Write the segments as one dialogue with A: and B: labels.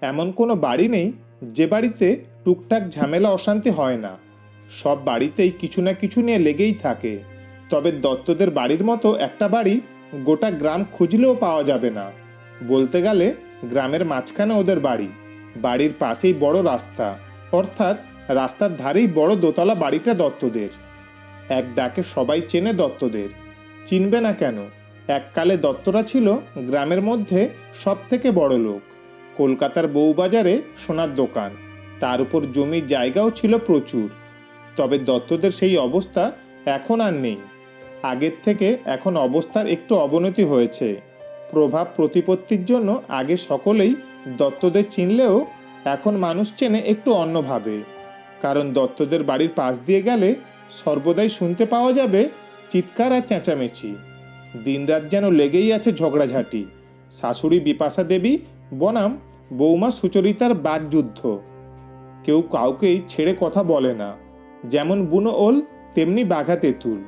A: এমন কোনো বাড়ি নেই যে বাড়িতে টুকটাক ঝামেলা, অশান্তি হয় না। সব বাড়িতেই কিছু না কিছু নিয়ে লেগেই থাকে। তবে দত্তদের বাড়ির মতো একটা বাড়ি গোটা গ্রাম খুঁজলেও পাওয়া যাবে না। বলতে গেলে গ্রামের মাঝখানে ওদের বাড়ি। বাড়ির পাশেই বড় রাস্তা। অর্থাৎ রাস্তার ধারেই বড় দোতলা বাড়িটা দত্তদের। এক ডাকে সবাই চেনে দত্তদের। চিনবে না কেন? এককালে দত্তরা ছিল গ্রামের মধ্যে সব থেকে বড় লোক। কলকাতার বউবাজারে সোনার দোকান। তার উপর জমির জায়গাও ছিল প্রচুর। তবে দত্তদের সেই অবস্থা এখন আর নেই। আগের থেকে এখন অবস্থার একটু অবনতি হয়েছে। প্রভাব প্রতিপত্তির জন্য আগে সকলেই দত্তদের চিনলেও এখন মানুষ চেনে একটু অন্যভাবে। কারণ দত্তদের বাড়ির পাশ দিয়ে গেলে সর্বদাই শুনতে পাওয়া যাবে চিৎকার আর চেঁচামেচি। দিনরাত যেন লেগেই আছে ঝগড়াঝাটি। শাশুড়ি বিপাশা দেবী, বনাম বৌমা সুচরিতার বাগযুদ্ধ কেউ কাউকেই ছেড়ে কথা বলে না। যেমন বুনো ওল, তেমনি বাঘা তেঁতুল।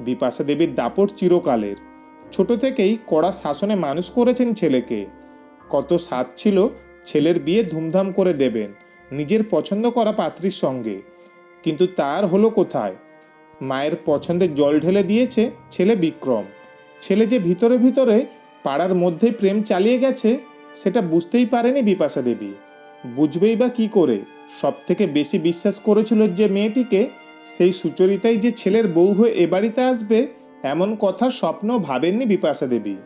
A: বিপাশা দেবীর দাপট চিরকালের। ছোট থেকেই কড়া শাসনে মানুষ করেছেন ছেলেকে। কত স্বাদ ছিল ছেলের বিয়ে ধুমধাম করে দেবেন, নিজের পছন্দ করা পাত্রীর সঙ্গে। কিন্তু তার হলো কোথায়? মায়ের পছন্দের জল ঢেলে দিয়েছে ছেলে বিক্রম। ছেলে যে ভিতরে ভিতরে পাড়ার মধ্যেই প্রেম চালিয়ে গেছে সেটা বুঝতেই পারেনি বিপাশা দেবী। বুঝবেই বা কি করে? সব থেকে বেশি বিশ্বাস করেছিল যে মেয়েটিকে সেই সুচরিতাই যে ছেলের বউ হয়ে এ বাড়িতে আসবে, এমন কথা স্বপ্ন ভাবেননি বিপাশা দেবী।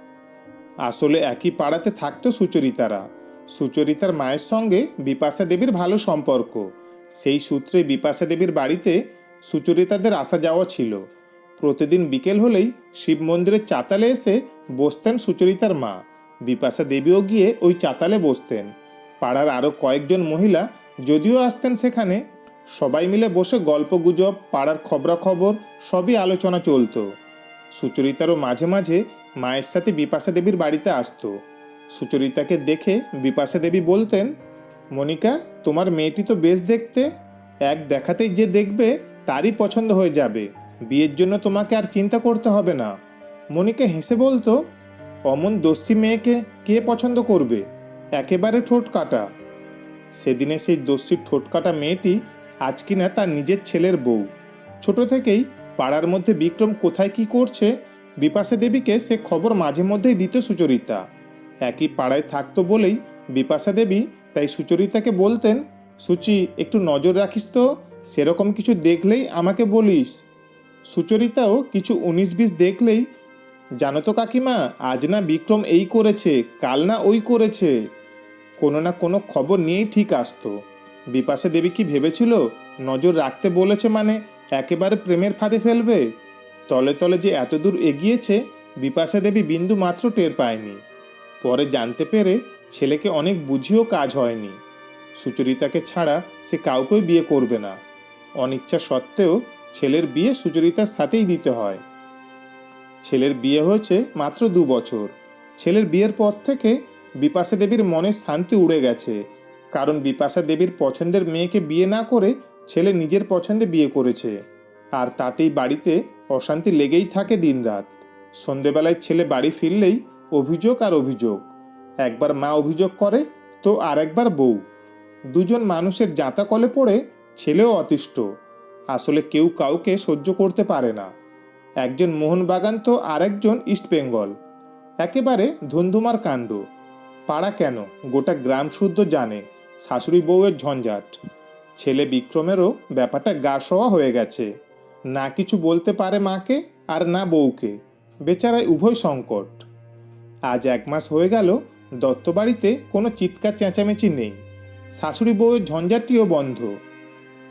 A: আসলে একই পাড়াতে থাকতো সুচরিতারা। সুচরিতার মায়ের সঙ্গে বিপাশা দেবীর ভালো সম্পর্ক। সেই সূত্রে বিপাশা দেবীর বাড়িতে সুচরিতাদের আসা যাওয়া ছিল। প্রতিদিন বিকেল হলেই শিব মন্দিরের চাতালে এসে বসতেন সুচরিতার মা। বিপাশা দেবীও গিয়ে ওই চাতালে বসতেন। পাড়ার আরও কয়েকজন মহিলা যদিও আসতেন সেখানে, সবাই মিলে বসে গল্প গুজব, পাড়ার খবরাখবর, সবই আলোচনা চলতো। সুচরিতারও মাঝে মাঝে মায়ের সাথে বিপাশা দেবীর বাড়িতে আসতো। সুচরিতাকে দেখে বিপাশা দেবী বলতেন, মনিকা, তোমার মেয়েটি তো বেশ দেখতে। এক দেখাতেই যে দেখবে, তারই পছন্দ হয়ে যাবে। বিয়ের জন্য তোমাকে আর চিন্তা করতে হবে না। মনিকা হেসে বলতো অমন দস্যি মেয়েকে কে পছন্দ করবে? একেবারে ঠোঁট কাটা। সেদিনে সেই দস্যির ঠোঁট কাটা মেয়েটি আজ কিনা তার নিজের ছেলের বউ। ছোট থেকেই পাড়ার মধ্যে বিক্রম কোথায় কি করছে, বিপাশা দেবীকে সে খবর মাঝে মধ্যেই দিত সুচরিতা। একই পাড়ায় থাকতো বলেই বিপাশা দেবী তাই সুচরিতাকে বলতেন, সুচি, একটু নজর রাখিস তো, সেরকম কিছু দেখলেই আমাকে বলিস। সুচরিতাও কিছু উনিশ বিশ দেখলেই জানো তো কাকিমা, আজ না বিক্রম এই করেছে, কাল না ওই করেছে। কোনো না কোনো খবর নিয়েই ঠিক আসতো। বিপাশে দেবী কি ভেবেছিল, নজর রাখতে বলেছে মানে একেবারে প্রেমের ফাঁদে ফেলবে? তলে তলে যে এতদূর এগিয়েছে, বিপাশা দেবী বিন্দু মাত্র টের পায়নি। পরে জানতে পেরে ছেলেকে অনেক বুঝিয়েও কাজ হয়নি। সুচরিতাকে ছাড়া সে কাউকেই বিয়ে করবে না। অনিচ্ছা সত্ত্বেও ছেলের বিয়ে সুচরিতার সাথেই দিতে হয়। ছেলের বিয়ে হয়েছে মাত্র দু বছর। ছেলের বিয়ের পর থেকে বিপাশা দেবীর মনের শান্তি উড়ে গেছে। কারণ বিপাশা দেবীর পছন্দের মেয়েকে বিয়ে না করে ছেলে নিজের পছন্দে বিয়ে করেছে। আর তাতেই বাড়িতে অশান্তি লেগেই থাকে দিনরাত। সন্ধেবেলায় ছেলে বাড়ি ফিরলেই অভিযোগ আর অভিযোগ। একবার মা অভিযোগ করে তো আর একবার বউ। দুজন মানুষের জাতা কলে পড়ে ছেলেও অতিষ্ঠ। আসলে কেউ কাউকে সহ্য করতে পারে না। একজন মোহনবাগান তো আরেকজন ইস্ট বেঙ্গল। একেবারে ধুন্ধুমার কাণ্ড। পাড়া কেন? গোটা গ্রাম শুদ্ধ জানে, শাশুড়ি বউয়ের ঝঞ্ঝাট। ছেলে বিক্রমেরও ব্যাপারটা গা শোয়া হয়ে গেছে। না কিছু বলতে পারে মাকে আর না বউকে। বেচারায় উভয় সংকট। আজ এক মাস হয়ে গেল, দত্তবাড়িতে কোনো চিৎকার চেঁচামেচি নেই। শাশুড়ি বউয়ের ঝঞ্ঝাটিও বন্ধ।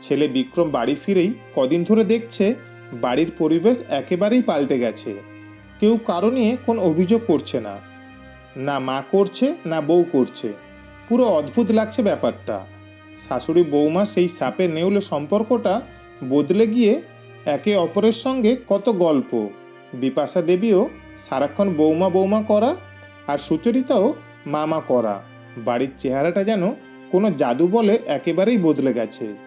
A: ছেলে বিক্রম বাড়ি ফিরেই কদিন ধরে দেখছে বাড়ির পরিবেশ একেবারেই পাল্টে গেছে। কেউ কারও নিয়ে কোন অভিযোগ করছে না। না মা করছে, না বউ করছে। পুরো অদ্ভুত লাগছে ব্যাপারটা। শাশুড়ি বৌমা সেই সাপে নেউলে সম্পর্কটা বদলে গিয়ে একে অপরের সঙ্গে কত গল্প। বিপাশা দেবীও সারাক্ষণ বৌমা বৌমা করা আর সুচরিতাও মামা করা। বাড়ির চেহারাটা যেন কোনো জাদু বলে একেবারেই বদলে গেছে।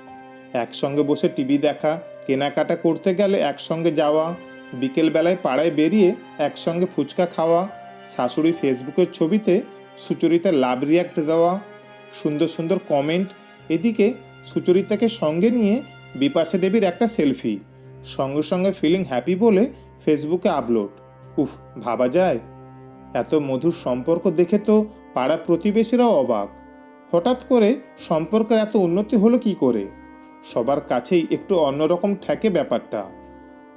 A: একসঙ্গে বসে টিভি দেখা, কেনাকাটা করতে গেলে একসঙ্গে যাওয়া, বিকেলবেলায় পাড়ায় বেরিয়ে একসঙ্গে ফুচকা খাওয়া, শাশুড়ি ফেসবুকের ছবিতে সুচরিতা লাভ রিয়াক্ট দেওয়া, সুন্দর সুন্দর কমেন্ট, এদিকে সুচরিতাকে সঙ্গে নিয়ে বিপাশা দেবীর একটা সেলফি, সঙ্গে সঙ্গে ফিলিং হ্যাপি বলে ফেসবুকে আপলোড উফ, ভাবা যায়? এত মধুর সম্পর্ক দেখে তো পাড়া প্রতিবেশীরাও অবাক। হঠাৎ করে সম্পর্কের এত উন্নতি হলো কি করে? সবার কাছেই একটু অন্যরকম ঠেকে ব্যাপারটা।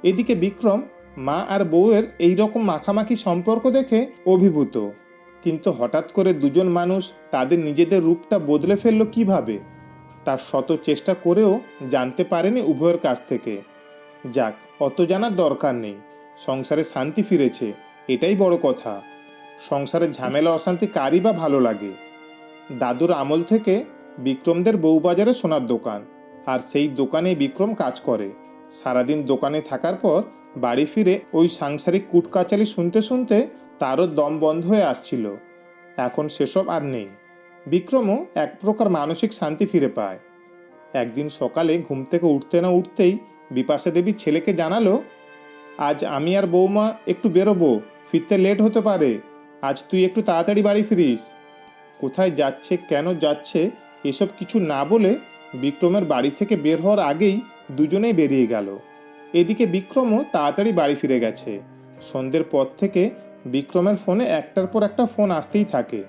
A: এদিকে বিক্রম, মা আর বউয়ের এই রকম মাখামাখি সম্পর্ক দেখে অভিভূত। কিন্তু হঠাৎ করে দুজন মানুষ তাদের নিজেদের রূপটা বদলে ফেলল কীভাবে? তার শত চেষ্টা করেও জানতে পারেনি উভয়ের কাছ থেকে। যাক, অত জানার দরকার নেই। সংসারে শান্তি ফিরেছে, এটাই বড় কথা। সংসারে ঝামেলা, অশান্তি কারই বা ভালো লাগে? দাদুর আমল থেকে বিক্রমদের বউবাজারে সোনার দোকান। আর সেই দোকানে বিক্রম কাজ করে। সারাদিন দোকানে থাকার পর বাড়ি ফিরে ওই সাংসারিক কুটকাচালি শুনতে শুনতে তারও দম বন্ধ হয়ে আসছিল। এখন সেসব আর নেই। বিক্রমও এক প্রকার মানসিক শান্তি ফিরে পায়। একদিন সকালে ঘুম থেকে উঠতে না উঠতেই বিপাশা দেবী ছেলেকে জানালো, আজ আমি আর বৌমা একটু বেরোবো, ফিরতে লেট হতে পারে। আজ তুই একটু তাড়াতাড়ি বাড়ি ফিরিস। কোথায় যাচ্ছে, কেন যাচ্ছে, এসব কিছু না বলে বিক্রমের বাড়ি থেকে বের হওয়ার আগেই দুজনেই বেরিয়ে গেল। এদিকে বিক্রমও তাড়াতাড়ি বাড়ি ফিরে গেছে। সন্ধ্যের পর থেকে বিক্রমের ফোনে একটার পর একটা ফোন আসতেই থাকে।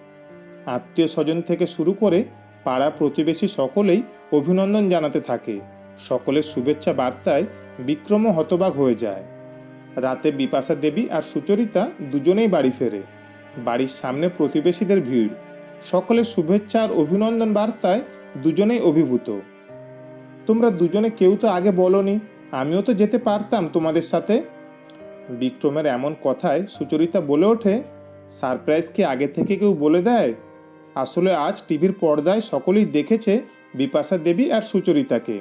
A: আত্মীয় স্বজন থেকে শুরু করে পাড়া প্রতিবেশী সকলেই অভিনন্দন জানাতে থাকে। সকলের শুভেচ্ছা বার্তায় বিক্রমও হতবাক হয়ে যায়। রাতে বিপাশা দেবী আর সুচরিতা দুজনেই বাড়ি ফেরে। বাড়ির সামনে প্রতিবেশীদের ভিড়। সকলের শুভেচ্ছা আর অভিনন্দন বার্তায় দুজনেই অভিভূত। তোমরা দুজনে কেউ তো আগে বলনি, আমিও তো যেতে পারতাম তোমাদের সাথে। বিক্রমের এমন কথায় সুচরিতা বলে ওঠে, সারপ্রাইজ কি আগে থেকে কেউ বলে দেয়? আসলে আজ টিভির পর্দায় সকলেই দেখেছে বিপাশা দেবী আর সুচরিতাকে।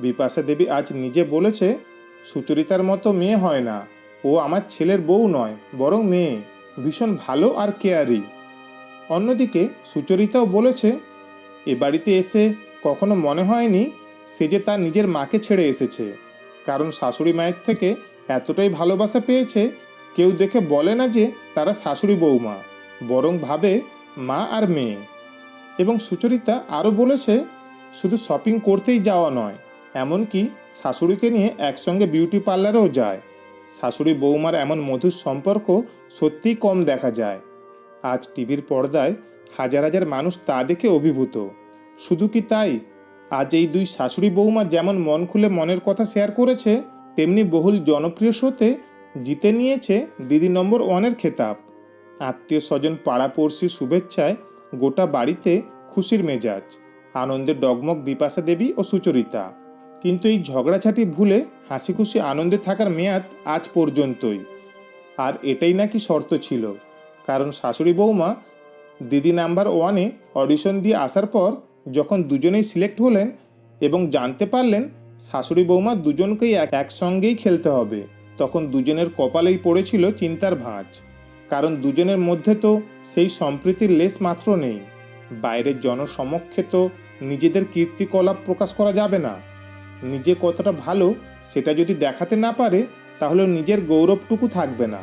A: বিপাশা দেবী আজ নিজে বলেছে, সুচরিতার মতো মেয়ে হয় না। ও আমার ছেলের বউ নয়, বরং মেয়ে। ভীষণ ভালো আর কেয়ারি। অন্যদিকে সুচরিতাও বলেছে এ বাড়িতে এসে কখনো মনে হয়নি সে যে তার নিজের মাকে ছেড়ে এসেছে। কারণ শাশুড়ি মায়ের থেকে এতটাই ভালোবাসা পেয়েছে, কেউ দেখে বলে না যে তারা শাশুড়ি বৌমা, বরং ভাবে মা আর মেয়ে। এবং সুচরিতা আরও বলেছে, শুধু শপিং করতেই যাওয়া নয়, এমনকি শাশুড়িকে নিয়ে একসঙ্গে বিউটি পার্লারেও যায়। শাশুড়ি বৌমার এমন মধুর সম্পর্ক সত্যিই কম দেখা যায়। আজ টিভির পর্দায় হাজার হাজার মানুষ তা দেখে অভিভূত। শুধু কি তাই? আজ এই দুই শাশুড়ি বৌমা যেমন মন খুলে মনের কথা শেয়ার করেছে, তেমনি বহুল জনপ্রিয় শোতে জিতে নিয়েছে দিদি নম্বর ওয়ানের খেতাব। আত্মীয় স্বজন পাড়াপড়শির শুভেচ্ছায় গোটা বাড়িতে খুশির মেজাজ, আনন্দে ডগমগ বিপাশা দেবী ও সুচরিতা। কিন্তু এই ঝগড়াঝাটি ভুলে হাসি খুশি আনন্দে থাকার মেয়াদ আজ পর্যন্তই। আর এটাই নাকি শর্ত ছিল, কারণ শাশুড়ি বৌমা দিদি নাম্বার ওয়ানে অডিশন দিয়ে আসার পর যখন দুজনেই সিলেক্ট হলেন এবং জানতে পারলেন শাশুড়ি বৌমা দুজনকেই এক একসঙ্গেই খেলতে হবে, তখন দুজনের কপালেই পড়েছিল চিন্তার ভাঁজ। কারণ দুজনের মধ্যে তো সেই সম্প্রীতির লেশ মাত্র নেই। বাইরের জনসমক্ষে তো নিজেদের কীর্তিকলাপ প্রকাশ করা যাবে না। নিজে কতটা ভালো সেটা যদি দেখাতে না পারে, তাহলে নিজের গৌরবটুকু থাকবে না।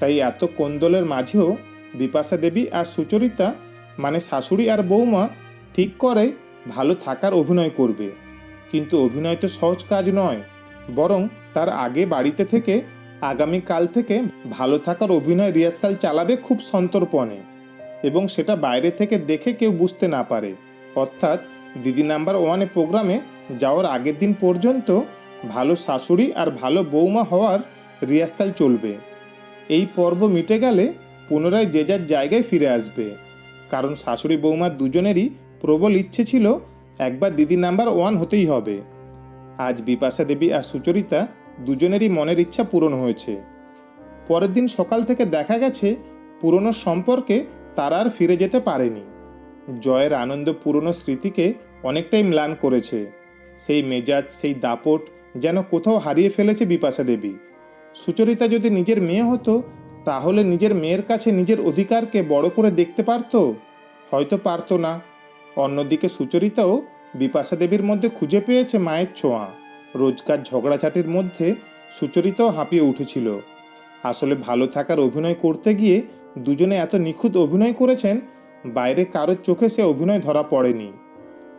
A: তাই এত কোন্দলের মাঝেও বিপাশা দেবী আর সুচরিতা মানে শাশুড়ি আর বৌমা, ঠিক করে ভালো থাকার অভিনয় করবে। কিন্তু অভিনয় তো সহজ কাজ নয়, বরং তার আগে বাড়িতে থেকে, আগামীকাল থেকে ভালো থাকার অভিনয় রিহার্সাল চালাবে খুব সন্তর্পণে। এবং সেটা বাইরে থেকে দেখে কেউ বুঝতে না পারে। অর্থাৎ দিদি নাম্বার ওয়ানে প্রোগ্রামে যাওয়ার আগের দিন পর্যন্ত ভালো শাশুড়ি আর ভালো বৌমা হওয়ার রিহার্সাল চলবে। এই পর্ব মিটে গেলে পুনরায় যে যার জায়গায় ফিরে আসবে। কারণ শাশুড়ি বৌমা দুজনেরই প্রবল ইচ্ছে ছিল, একবার দিদি নাম্বার ওয়ান হতেই হবে। আজ বিপাশা দেবী আর সুচরিতা দুজনেরই মনের ইচ্ছা পূরণ হয়েছে। পরের দিন সকাল থেকে দেখা গেছে, পুরনো সম্পর্কে তারা আর ফিরে যেতে পারেনি। জয়ের আনন্দ পুরনো স্মৃতিকে অনেকটাই ম্লান করেছে। সেই মেজাজ, সেই দাপট যেন কোথাও হারিয়ে ফেলেছে বিপাশা দেবী। সুচরিতা যদি নিজের মেয়ে হতো তাহলে নিজের মেয়ের কাছে নিজের অধিকারকে বড় করে দেখতে পারত? হয়তো পারতো না। অন্যদিকে সুচরিতাও বিপাশা দেবীর মধ্যে খুঁজে পেয়েছে মায়ের ছোঁয়া। রোজকার ঝগড়াঝাটির মধ্যে সুচরিতাও হাঁপিয়ে উঠেছিল। আসলে ভালো থাকার অভিনয় করতে গিয়ে দুজনে এত নিখুঁত অভিনয় করেছেন, বাইরে কারোর চোখে সে অভিনয় ধরা পড়েনি।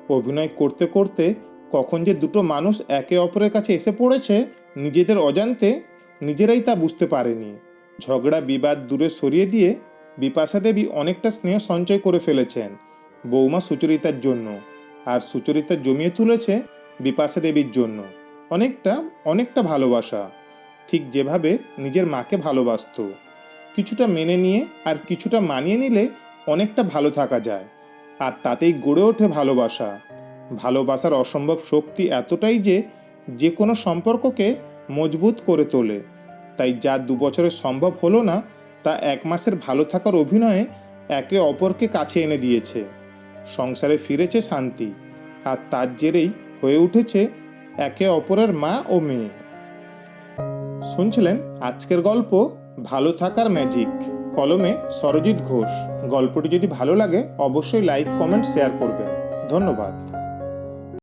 A: অভিনয় করতে করতে কখন যে দুটো মানুষ একে অপরের কাছে এসে পড়েছে, নিজেদের অজান্তে নিজেরাই তা বুঝতে পারেনি। ঝগড়া, বিবাদ দূরে সরিয়ে দিয়ে বিপাশা দেবী অনেকটা স্নেহ সঞ্চয় করে ফেলেছেন বৌমা সুচরিতার জন্য। আর সুচরিতা জমিয়ে তুলেছে বিপাশা দেবীর জন্য। অনেকটা অনেকটা ভালোবাসা। ঠিক যেভাবে নিজের মাকে ভালোবাসতো। কিছুটা মেনে নিয়ে আর কিছুটা মানিয়ে নিলে অনেকটা ভালো থাকা যায়। আর তাতেই গড়ে ওঠে ভালোবাসা। ভালোবাসার অসম্ভব শক্তি এতটাই যে যে কোনো সম্পর্ককে মজবুত করে তোলে। তাই যা দু বছরে সম্ভব হলো না, তা এক মাসের ভালো থাকার অভিনয়ে একে অপরকে কাছে এনে দিয়েছে। সংসারে ফিরেছে শান্তি, আর তার জেরেই হয়ে উঠেছে একে অপরের মা ও মেয়ে। শুনছিলেন আজকের গল্প ভালো থাকার ম্যাজিক, কলমে সরজিৎ ঘোষ। গল্পটি যদি ভালো লাগে, অবশ্যই লাইক, কমেন্ট, শেয়ার করবেন। ধন্যবাদ।